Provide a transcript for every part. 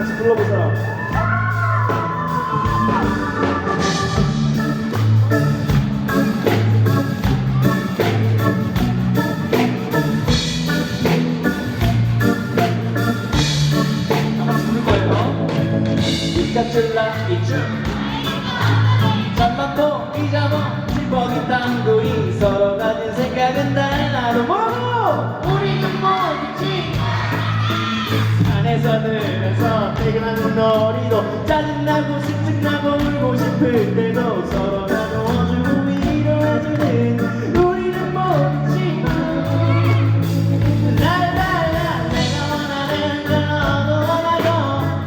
같이 불러보세요 다 같이 부를 거예요 피카츄라 이쭈 산에서 들어서 퇴근하는 놀이도 짜증나고 심증나고 울고 싶을 때도 서로 나눠주고 위로해주는 우리는 친구 랄랄라 내가 원하는 건 너도 원하고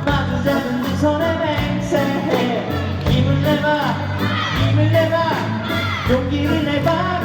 마주 잡은 두 손에 맹세해. 힘을 내봐 힘을 내봐. 용기를 내봐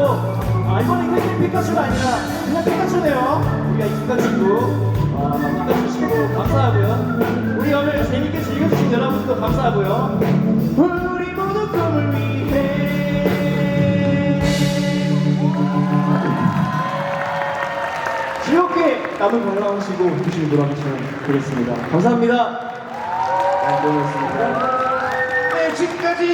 라이트홈이었고 아, 이번엔 힐링 피카츄가 아니라 그냥 피카츄네요. 우리가 익숙한 친구 아, 피카츄 친구 감사하고요. 우리 오늘 재밌게 즐겨주신 여러분도 감사하고요. 우리 모두 꿈을 위해. 즐겁게 남은 건강하시고 조심히 돌아가시면 되겠습니다. 감사합니다. 잘 보냈습니다. 네 지금까지